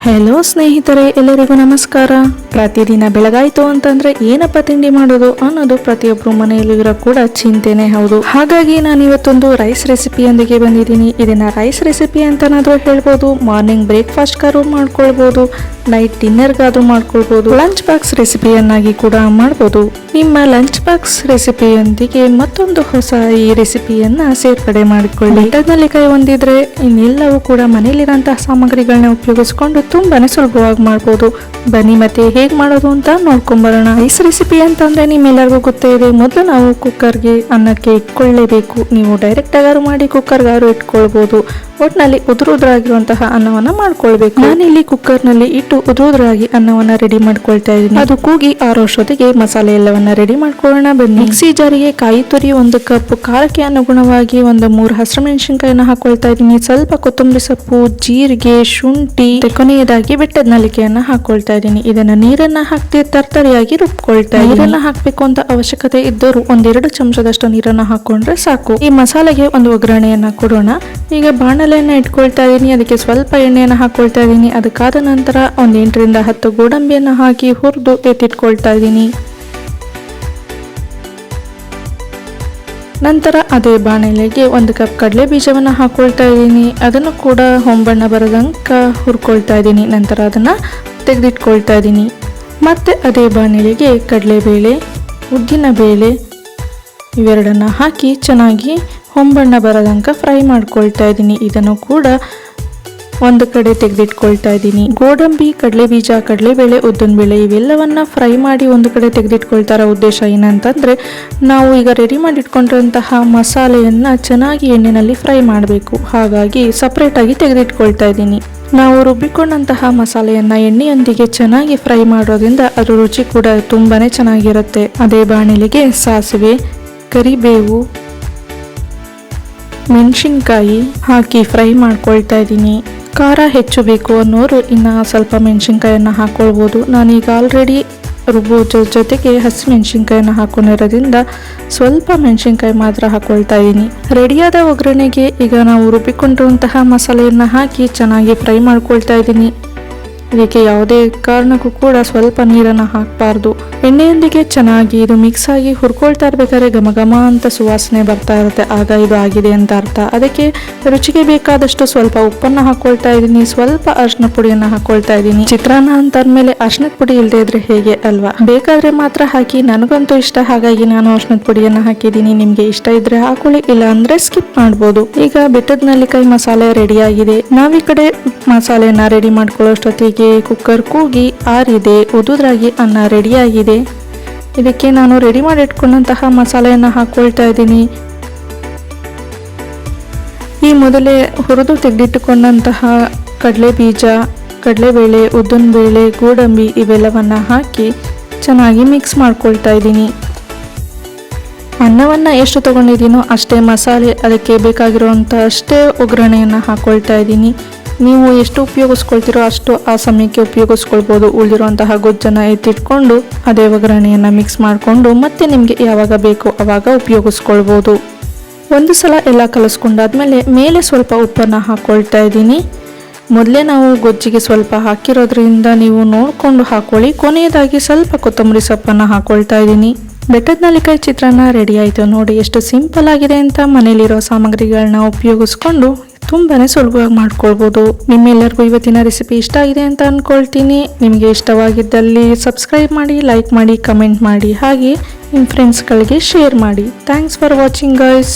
Hello ಸ್ನೇಹಿತರೆ ಎಲ್ಲರಿಗೂ ನಮಸ್ಕಾರ ಪ್ರತಿದಿನ ಬೆಳಗಾಯಿತು ಅಂತಂದ್ರೆ ಏನಪ್ಪ ತಿಂಡಿ ಮಾಡೋದು ಅನ್ನೋದು ಪ್ರತಿಯೊಬ್ಬರು ಮನೆಯಲ್ಲಿರೋ ಕೂಡ ಚಿಂತೆನೆ ಹೌದು. ಹಾಗಾಗಿ ನಾನು ಇವತ್ತೊಂದು ರೈಸ್ ರೆಸಿಪಿಯೊಂದಿಗೆ ಬಂದಿದ್ದೀನಿ. ಇದನ್ನ ರೈಸ್ ರೆಸಿಪಿ ಅಂತನಾದ್ರೂ ಹೇಳ್ಬೋದು ಮಾರ್ನಿಂಗ್ ಬ್ರೇಕ್ಫಾಸ್ಟ್ ಕಾರು ಮಾಡ್ಕೊಳ್ಬೋದು ನೈಟ್ ಡಿನ್ನರ್ಗಾದ್ರೂ ಮಾಡ್ಕೊಳ್ಬೋದು ಲಂಚ್ ಬಾಕ್ಸ್ ರೆಸಿಪಿಯನ್ನಾಗಿ ಕೂಡ ಮಾಡ್ಬೋದು. ನಿಮ್ಮ ಲಂಚ್ ಬಾಕ್ಸ್ ರೆಸಿಪಿಯೊಂದಿಗೆ ಮತ್ತೊಂದು ಹೊಸ ಈ ರೆಸಿಪಿಯನ್ನ ಸೇರ್ಪಡೆ ಮಾಡಿಕೊಳ್ಳಿ. ಕೈ ಹೊಂದಿದ್ರೆ ಇನ್ನೆಲ್ಲವೂ ಕೂಡ ಮನೆಯಲ್ಲಿರುವಂತಹ ಸಾಮಗ್ರಿಗಳನ್ನ ಉಪಯೋಗಿಸ್ಕೊಂಡು ತುಂಬಾನೇ ಸುಲಭವಾಗಿ ಮಾಡ್ಬೋದು. ಬನ್ನಿ ಮತ್ತೆ ಹೇಗ್ ಮಾಡೋದು ಅಂತ ನೋಡ್ಕೊಂಬರೋಣ. ರೈಸ್ ರೆಸಿಪಿ ಅಂತಂದ್ರೆ ನಿಮ್ಮೆಲ್ಲರಿಗೂ ಗೊತ್ತೇ ಇದೆ, ಮೊದಲು ನಾವು ಕುಕ್ಕರ್ಗೆ ಅನ್ನಕ್ಕೆ ಇಟ್ಕೊಳ್ಳೇಬೇಕು. ನೀವು ಡೈರೆಕ್ಟ್ ಆಗಾರು ಮಾಡಿ ಕುಕ್ಕರ್ಗಾರು ಇಟ್ಕೊಳ್ಬೋದು. ಒಟ್ನಲ್ಲಿ ಉದುರು ಉದುರಾಗಿರುವಂತಹ ಅನ್ನವನ್ನ ಮಾಡ್ಕೊಳ್ಬೇಕು. ನಾನಿಲ್ಲಿ ಕುಕ್ಕರ್ನಲ್ಲಿ ಇಟ್ಟು ಉದುರು ಉದುರಾಗಿ ಅನ್ನವನ್ನ ರೆಡಿ ಮಾಡ್ಕೊಳ್ತಾ ಇದ್ದೀನಿ. ಅದು ಕೂಗಿ ಆರೋಷ್ಟೊತ್ತಿಗೆ ಮಸಾಲೆ ಎಲ್ಲವನ್ನ ರೆಡಿ ಮಾಡ್ಕೊಳ್ಳೋಣ. ಬನ್ನಿ. ಮಿಕ್ಸಿ ಜಾರಿಗೆ ಕಾಯಿ ತುರಿ ಒಂದು ಕಪ್, ಖಾರಕ್ಕೆ ಅನುಗುಣವಾಗಿ ಒಂದು ಮೂರು ಹಸಿರು ಮೆಣಸಿನಕಾಯಿನ ಹಾಕೊಳ್ತಾ ಇದ್ದೀನಿ. ಸ್ವಲ್ಪ ಕೊತ್ತಂಬರಿ ಸೊಪ್ಪು, ಜೀರಿಗೆ, ಶುಂಠಿ ಕೊನೆಯದಾಗಿ ಬೆಟ್ಟದ ನಲಿಕೆಯನ್ನ ಹಾಕೊಳ್ತಾ ಇದ್ದೀನಿ. ಇದನ್ನ ನೀರನ್ನ ಹಾಕದೆ ತರ್ತರಿಯಾಗಿ ರುಬ್ಕೊಳ್ತಾ. ನೀರನ್ನ ಹಾಕ್ಬೇಕು ಅಂತ ಅವಶ್ಯಕತೆ ಇದ್ದರೂ ಒಂದೆರಡು ಚಮಚದಷ್ಟು ನೀರನ್ನ ಹಾಕೊಂಡ್ರೆ ಸಾಕು. ಈ ಮಸಾಲೆಗೆ ಒಂದು ಒಗ್ಗರಣೆಯನ್ನ ಕೊಡೋಣ. ಈಗ ಬಾಣಲೆಯನ್ನ ಇಟ್ಕೊಳ್ತಾ ಇದ್ದೀನಿ. ಅದಕ್ಕೆ ಸ್ವಲ್ಪ ಎಣ್ಣೆಯನ್ನ ಹಾಕೊಳ್ತಾ ಇದ್ದೀನಿ. ಅದಕ್ಕಾದ ನಂತರ ಒಂದ್ ಎಂಟರಿಂದ ಹತ್ತು ಗೋಡಂಬಿಯನ್ನ ಹಾಕಿ ಹುರಿದು ಎತ್ತಿಟ್ಕೊಳ್ತಾ ಇದ್ದೀನಿ. ನಂತರ ಅದೇ ಬಾಣಲೆಗೆ ಒಂದು ಕಪ್ ಕಡಲೆ ಬೀಜವನ್ನು ಹಾಕೊಳ್ತಾ ಇದ್ದೀನಿ. ಅದನ್ನು ಕೂಡ ಹೊಂಬಣ್ಣ ಬರದಂಕ ಹುರ್ಕೊಳ್ತಾ ಇದ್ದೀನಿ. ನಂತರ ಅದನ್ನು ತೆಗೆದಿಟ್ಕೊಳ್ತಾ ಇದ್ದೀನಿ. ಮತ್ತೆ ಅದೇ ಬಾಣಲೆಗೆ ಕಡಲೆಬೇಳೆ ಉದ್ದಿನ ಬೇಳೆ ಇವೆರಡನ್ನು ಹಾಕಿ ಚೆನ್ನಾಗಿ ಹೊಂಬಣ್ಣ ಬರದಂಕ ಫ್ರೈ ಮಾಡ್ಕೊಳ್ತಾ ಇದ್ದೀನಿ. ಇದನ್ನು ಕೂಡ ಒಂದು ಕಡೆ ತೆಗೆದಿಟ್ಕೊಳ್ತಾ ಇದ್ದೀನಿ. ಗೋಡಂಬಿ, ಕಡಲೆ ಬೀಜ ಕಡಲೆಬೇಳೆ ಉದ್ದಿನಬೇಳೆ ಇವೆಲ್ಲವನ್ನ ಫ್ರೈ ಮಾಡಿ ಒಂದು ಕಡೆ ತೆಗೆದಿಟ್ಕೊಳ್ತಾರ ಉದ್ದೇಶ ಏನಂತಂದರೆ ನಾವು ಈಗ ರೆಡಿ ಮಾಡಿಟ್ಕೊಂಡಿರುವಂತಹ ಮಸಾಲೆಯನ್ನು ಚೆನ್ನಾಗಿ ಎಣ್ಣೆಯಲ್ಲಿ ಫ್ರೈ ಮಾಡಬೇಕು. ಹಾಗಾಗಿ ಸಪ್ರೇಟಾಗಿ ತೆಗೆದಿಟ್ಕೊಳ್ತಾ ಇದ್ದೀನಿ. ನಾವು ರುಬ್ಬಿಕೊಂಡಂತಹ ಮಸಾಲೆಯನ್ನು ಎಣ್ಣೆಯೊಂದಿಗೆ ಚೆನ್ನಾಗಿ ಫ್ರೈ ಮಾಡೋದ್ರಿಂದ ಅದರ ರುಚಿ ಕೂಡ ತುಂಬಾ ಚೆನ್ನಾಗಿರುತ್ತೆ. ಅದೇ ಬಾಣಲೆಗೆ ಸಾಸಿವೆ, ಕರಿಬೇವು, ಮೆಣಸಿನ್ಕಾಯಿ ಹಾಕಿ ಫ್ರೈ ಮಾಡ್ಕೊಳ್ತಾ ಇದ್ದೀನಿ. ಖಾರ ಹೆಚ್ಚು ಬೇಕು ಅನ್ನೋರು ಇನ್ನು ಸ್ವಲ್ಪ ಮೆಣಸಿನ್ಕಾಯನ್ನು ಹಾಕ್ಕೊಳ್ಬೋದು ನಾನೀಗ ಆಲ್ರೆಡಿ ರುಬ್ಬೋ ಜೊ- ಜೊತೆಗೆ ಹಸಿ ಮೆಣಸಿನ್ಕಾಯನ್ನು ಹಾಕೊಂಡಿರೋದ್ರಿಂದ ಸ್ವಲ್ಪ ಮೆಣಸಿನ್ಕಾಯಿ ಮಾತ್ರ ಹಾಕೊಳ್ತಾ ಇದ್ದೀನಿ ರೆಡಿಯಾದ ಒಗ್ಗರಣೆಗೆ ಈಗ ನಾವು ರುಬ್ಬಿಕೊಂಡಿರುವಂತಹ ಮಸಾಲೆಯನ್ನು ಹಾಕಿ ಚೆನ್ನಾಗಿ ಫ್ರೈ ಮಾಡ್ಕೊಳ್ತಾ ಇದ್ದೀನಿ ಇದಕ್ಕೆ ಯಾವುದೇ ಕಾರಣಕ್ಕೂ ಕೂಡ ಸ್ವಲ್ಪ ನೀರನ್ನು ಹಾಕಬಾರ್ದು. ಎಣ್ಣೆಯೊಂದಿಗೆ ಚೆನ್ನಾಗಿ ಇದು ಮಿಕ್ಸ್ ಆಗಿ ಹುರ್ಕೊಳ್ತಾ ಇರ್ಬೇಕಾದ್ರೆ ಘಮ ಘಮ ಅಂತ ಸುವಾಸನೆ ಬರ್ತಾ ಇರುತ್ತೆ. ಆಗ ಇದು ಆಗಿದೆ ಅಂತ ಅರ್ಥ. ಅದಕ್ಕೆ ರುಚಿಗೆ ಬೇಕಾದಷ್ಟು ಸ್ವಲ್ಪ ಉಪ್ಪನ್ನು ಹಾಕೊಳ್ತಾ ಇದ್ದೀನಿ. ಸ್ವಲ್ಪ ಅರ್ಶಿನ ಪುಡಿಯನ್ನು ಹಾಕೊಳ್ತಾ ಇದ್ದೀನಿ. ಚಿತ್ರಾನ್ನ ಅಂತಾದ್ಮೇಲೆ ಅರ್ಶಿನದ ಪುಡಿ ಇಲ್ಲದೆ ಇದ್ರೆ ಹೇಗೆ ಅಲ್ವಾ? ಬೇಕಾದ್ರೆ ಮಾತ್ರ ಹಾಕಿ. ನನಗಂತೂ ಇಷ್ಟ. ಹಾಗಾಗಿ ನಾನು ಅರ್ಶಿನದ ಪುಡಿಯನ್ನು ಹಾಕಿದ್ದೀನಿ. ನಿಮಗೆ ಇಷ್ಟ ಇದ್ರೆ ಹಾಕೊಳ್ಳಿ. ಇಲ್ಲ ಅಂದ್ರೆ ಸ್ಕಿಪ್ ಮಾಡ್ಬೋದು. ಈಗ ಬೆಟ್ಟದ ನಲ್ಲಿಕಾಯಿ ಮಸಾಲೆ ರೆಡಿ ಆಗಿದೆ. ನಾವೀ ಕಡೆ ಮಸಾಲೆನ ರೆಡಿ ಮಾಡ್ಕೊಳ್ಳೋಷ್ಟೊತ್ತಿಗೆ ಕುಕ್ಕರ್ ಕೂಗಿ ಆರಿದೆ, ಉದುದ್ರಾಗಿ ಅನ್ನ ರೆಡಿಯಾಗಿದೆ ಇದಕ್ಕೆ ನಾನು ರೆಡಿ ಮಾಡಿಟ್ಕೊಂಡಂತಹ ಮಸಾಲೆಯನ್ನು ಹಾಕೊಳ್ತಾ ಇದ್ದೀನಿ. ಈ ಮೊದಲೇ ಹುರಿದು ತೆಗೆದಿಟ್ಟುಕೊಂಡಂತಹ ಕಡಲೆ ಬೀಜ ಕಡಲೆಬೇಳೆ, ಉದ್ದಿನಬೇಳೆ, ಗೋಡಂಬಿ ಇವೆಲ್ಲವನ್ನು ಹಾಕಿ ಚೆನ್ನಾಗಿ ಮಿಕ್ಸ್ ಮಾಡ್ಕೊಳ್ತಾ ಇದ್ದೀನಿ. ಅನ್ನವನ್ನು ಎಷ್ಟು ತಗೊಂಡಿದ್ದೀನೋ ಅಷ್ಟೇ ಮಸಾಲೆ ಅದಕ್ಕೆ ಬೇಕಾಗಿರುವಂಥ ಅಷ್ಟೇ ಒಗ್ಗರಣೆಯನ್ನು ಹಾಕ್ಕೊಳ್ತಾ ಇದ್ದೀನಿ. ನೀವು ಎಷ್ಟು ಉಪಯೋಗಿಸ್ಕೊಳ್ತೀರೋ ಅಷ್ಟು ಆ ಸಮಯಕ್ಕೆ ಉಪಯೋಗಿಸ್ಕೊಳ್ಬೋದು. ಉಳಿದಿರುವಂತಹ ಗೊಜ್ಜನ್ನು ಎತ್ತಿಟ್ಕೊಂಡು ಅದೇ ಒಗ್ಗರಣೆಯನ್ನು ಮಿಕ್ಸ್ ಮಾಡಿಕೊಂಡು ಮತ್ತೆ ನಿಮಗೆ ಯಾವಾಗ ಬೇಕು ಆವಾಗ ಉಪಯೋಗಿಸ್ಕೊಳ್ಬೋದು. ಒಂದು ಸಲ ಎಲ್ಲ ಕಲಿಸ್ಕೊಂಡಾದ್ಮೇಲೆ ಮೇಲೆ ಸ್ವಲ್ಪ ಉಪ್ಪನ್ನು ಹಾಕ್ಕೊಳ್ತಾ ಇದ್ದೀನಿ. ಮೊದಲೇ ನಾವು ಗೊಜ್ಜಿಗೆ ಸ್ವಲ್ಪ ಹಾಕಿರೋದ್ರಿಂದ ನೀವು ನೋಡಿಕೊಂಡು ಹಾಕೊಳ್ಳಿ. ಕೊನೆಯದಾಗಿ ಸ್ವಲ್ಪ ಕೊತ್ತಂಬರಿ ಸೊಪ್ಪನ್ನು ಹಾಕ್ಕೊಳ್ತಾ ಇದ್ದೀನಿ. ಬೆಟ್ಟದ ನಾಲಿಕಾಯಿ ಚಿತ್ರಾನ್ನ ರೆಡಿ ಆಯಿತು ನೋಡಿ. ಎಷ್ಟು ಸಿಂಪಲ್ ಆಗಿದೆ ಅಂತ ಮನೆಯಲ್ಲಿರೋ ಸಾಮಗ್ರಿಗಳನ್ನ ಉಪಯೋಗಿಸ್ಕೊಂಡು ತುಂಬಾನೇ ಸುಲಭವಾಗಿ ಮಾಡ್ಕೊಳ್ಬೋದು. ನಿಮ್ಮೆಲ್ಲರಿಗೂ ಇವತ್ತಿನ ರೆಸಿಪಿ ಇಷ್ಟ ಆಗಿದೆ ಅಂತ ಅಂದ್ಕೊಳ್ತೀನಿ ನಿಮಗೆ ಇಷ್ಟವಾಗಿದ್ದಲ್ಲಿ ಸಬ್ಸ್ಕ್ರೈಬ್ ಮಾಡಿ ಲೈಕ್ ಮಾಡಿ ಕಮೆಂಟ್ ಮಾಡಿ, ಹಾಗೆ ನಿಮ್ಮ ಫ್ರೆಂಡ್ಸ್ಗಳಿಗೆ ಶೇರ್ ಮಾಡಿ. Thanks for watching guys